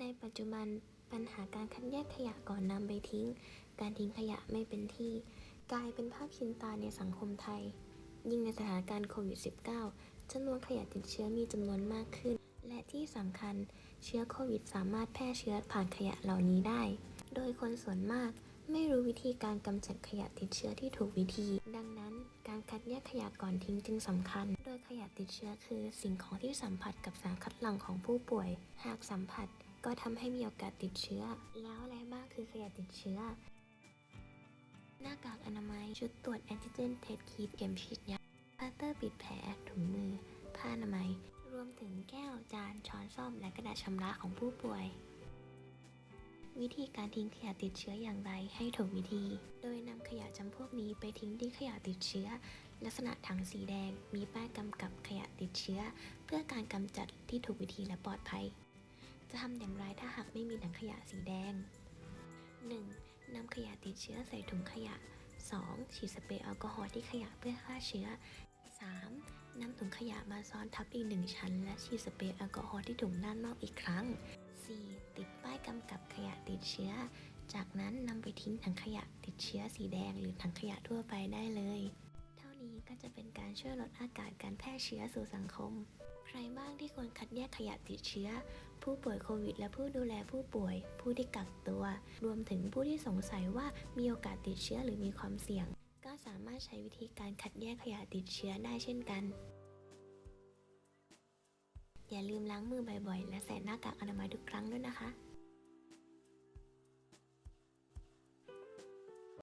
ในปัจจุบันปัญหาการคัดแยกขยะก่อนนำไปทิ้ง การทิ้งขยะไม่เป็นที่ กลายเป็นภาพชินตาในสังคมไทย ยิ่งในสถานการณ์โควิด -19 จำนวนขยะติดเชื้อมีจำนวนมากขึ้น และที่สำคัญเชื้อโควิดสามารถแพร่เชื้อผ่านขยะเหล่านี้ได้ โดยคนส่วนมากไม่รู้วิธีการกำจัดขยะติดเชื้อที่ถูกวิธี ดังนั้น การคัดแยกขยะก่อนทิ้งจึงสำคัญ โดยขยะติดเชื้อคือสิ่งของที่สัมผัสกับสารคัดหลั่งของผู้ป่วย หากสัมผัส ก็ทำให้มีโอกาสติดเชื้อ แล้วอะไรบ้างคือขยะติดเชื้อ หน้ากากอนามัย ชุดตรวจแอนติเจนเทสคีดเข็มฉีดยาพลาสเตอร์ปิดแผลถุงมือ ผ้าอนามัย รวมถึงแก้วจานช้อนส้อม และกระดาษชำระของผู้ป่วย วิธีการทิ้งขยะติดเชื้ออย่างไรให้ถูกวิธี โดยนำขยะจำพวกนี้ไปทิ้งที่ขยะติดเชื้อ ลักษณะถังสีแดง มีป้ายกำกับขยะติดเชื้อ เพื่อการกำจัดที่ถูกวิธีและปลอดภัย จะทำอย่างไรถ้าหากไม่มีถังขยะสีแดง 1. นำขยะติดเชื้อใส่ถุงขยะ 2. ฉีดสเปรย์แอลกอฮอล์ที่ขยะเพื่อฆ่าเชื้อ 3. นำถุงขยะมาซ้อนทับอีกหนึ่งชั้น และฉีดสเปรย์แอลกอฮอล์ที่ถุงด้านนอกอีกครั้ง 4. ติดป้ายกำกับขยะติดเชื้อ จากนั้นนำไปทิ้งถังขยะติดเชื้อสีแดง หรือถังขยะทั่วไปได้เลย เท่านี้ก็จะเป็นการช่วยลดอากาศการแพร่เชื้อสู่สังคม รบ้างที่ควรคัดแยกขยะติดเชื้อ ผู้ป่วยโควิด และผู้ดูแลผู้ป่วย ผู้ที่กักตัว รวมถึงผู้ที่สงสัยว่ามีโอกาสติดเชื้อหรือมีความเสี่ยง ก็สามารถใช้วิธีการคัดแยกขยะติดเชื้อได้เช่นกัน อย่าลืมล้างมือบ่อยๆ และใส่หน้ากากอนามัยทุกครั้งด้วยนะคะ